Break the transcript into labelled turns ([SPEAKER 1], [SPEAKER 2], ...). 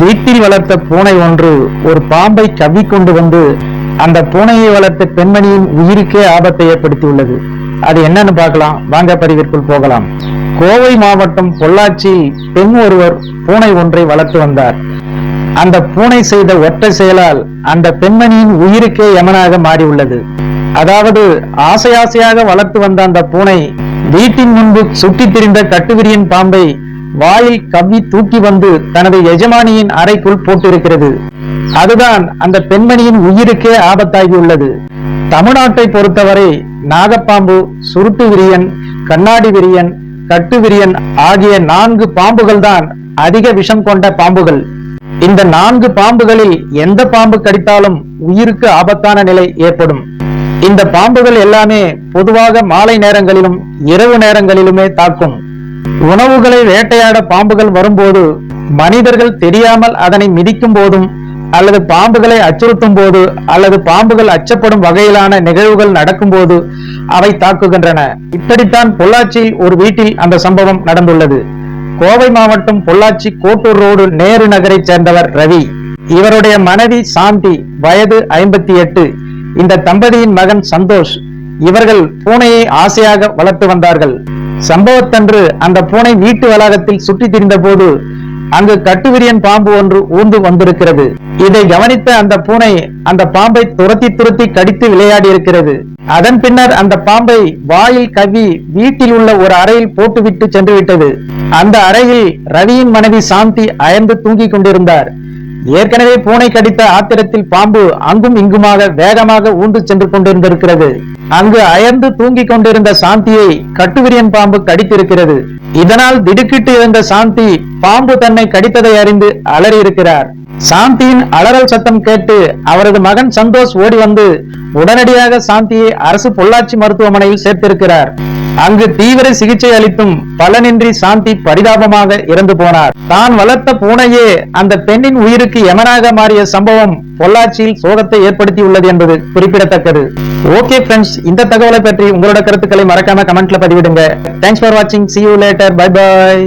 [SPEAKER 1] வீட்டில் வளர்த்த பூனை ஒன்று ஒரு பாம்பை கவ்விக்கொண்டு வந்து அந்த பூனையை வளர்த்த பெண்மணியின் உயிருக்கே ஆபத்தை ஏற்படுத்தியுள்ளது. அது என்னன்னு பார்க்கலாம். வாங்க பதிவிற்குள் போகலாம். கோவை மாவட்டம் பொள்ளாச்சியில் பெண் ஒருவர் பூனை ஒன்றை வளர்த்து வந்தார். அந்த பூனை செய்த ஒற்றை செயலால் அந்த பெண்மணியின் உயிருக்கே யமனாக மாறியுள்ளது. அதாவது ஆசை ஆசையாக வளர்த்து வந்த அந்த பூனை வீட்டின் முன்பு சுற்றித் திரிந்த கட்டுவிரியன் பாம்பை வாயில் கவ்வி தூக்கி வந்து தனது எஜமானியின் அறைக்குள் போட்டிருக்கிறது. அதுதான் அந்த பெண்மணியின் உயிருக்கே ஆபத்தாகியுள்ளது தமிழ்நாட்டை பொறுத்தவரை நாகப்பாம்பு சுருட்டு விரியன் கண்ணாடி விரியன் கட்டு விரியன் ஆகிய நான்கு பாம்புகள் தான் அதிக விஷம் கொண்ட பாம்புகள். இந்த நான்கு பாம்புகளில் எந்த பாம்பு கடித்தாலும் உயிருக்கு ஆபத்தான நிலை ஏற்படும். இந்த பாம்புகள் எல்லாமே பொதுவாக மாலை நேரங்களிலும் இரவு நேரங்களிலுமே தாக்கும். உணவுகளை வேட்டையாட பாம்புகள் வரும்போது மனிதர்கள் தெரியாமல் அதனை மிதிக்கும் போதும் அல்லது பாம்புகளை அச்சுறுத்தும் போது அல்லது பாம்புகள் அச்சப்படும் வகையிலான நிகழ்வுகள் நடக்கும்போது அவை தாக்குகின்றன. இப்படித்தான் பொள்ளாச்சியில் ஒரு வீட்டில் அந்த சம்பவம் நடந்துள்ளது. கோவை மாவட்டம் பொள்ளாச்சி கோட்டூர் ரோடு நேரு நகரைச் சேர்ந்தவர் ரவி. இவருடைய மனைவி சாந்தி வயது ஐம்பத்தி எட்டு. இந்த தம்பதியின் மகன் சந்தோஷ். இவர்கள் பூனையை ஆசையாக வளர்த்து வந்தார்கள். சம்பவத்தன்று அந்த பூனை வீட்டு வளாகத்தில் சுற்றி திரிந்த போது அங்கு கட்டுவிரியன் பாம்பு ஒன்று ஊந்து வந்திருக்கிறது. இதை கவனித்த அந்த பூனை அந்த பாம்பை துரத்தி துரத்தி கடித்து விளையாடி இருக்கிறது அதன் பின்னர் அந்த பாம்பை வாயில் கவி வீட்டில் உள்ள ஒரு அறையில் போட்டுவிட்டு சென்று விட்டது அந்த அறையில் ரவியின் மனைவி சாந்தி அயர்ந்து தூங்கிக் கொண்டிருந்தார். ஏற்கனவே பூனை கடித்த ஆத்திரத்தில் பாம்பு அங்கும் இங்குமாக வேகமாக ஊந்து சென்று கொண்டிருந்திருக்கிறது. அங்கு அயர்ந்து தூங்கிக் கொண்டிருந்த சாந்தியை கட்டுவிரியன் பாம்பு கடித்திருக்கிறது. இதனால் திடுக்கிட்டு இருந்த சாந்தி பாம்பு தன்னை கடித்ததை அறிந்து அலறியிருக்கிறார். சாந்தியின் அலறல் சத்தம் கேட்டு அவரது மகன் சந்தோஷ் ஓடி வந்து உடனடியாக சாந்தியை அரசு பொள்ளாச்சி மருத்துவமனையில் சேர்த்திருக்கிறார். அங்கு தீவிர சிகிச்சை அளித்தும் பலனின்றி சாந்தி பரிதாபமாக இறந்து போனார். தான் வளர்த்த பூனையே அந்த பெண்ணின் உயிருக்கு எமனாக மாறிய சம்பவம் பொள்ளாச்சியில் சோகத்தை ஏற்படுத்தியுள்ளது என்பது குறிப்பிடத்தக்கது. ஓகே ஃப்ரெண்ட்ஸ் இந்த தகவலை பற்றி உங்களோட கருத்துக்களை மறக்காம கமெண்ட்ல பதிவிடுங்க. தேங்க்ஸ் ஃபார் வாட்சிங் see you later bye bye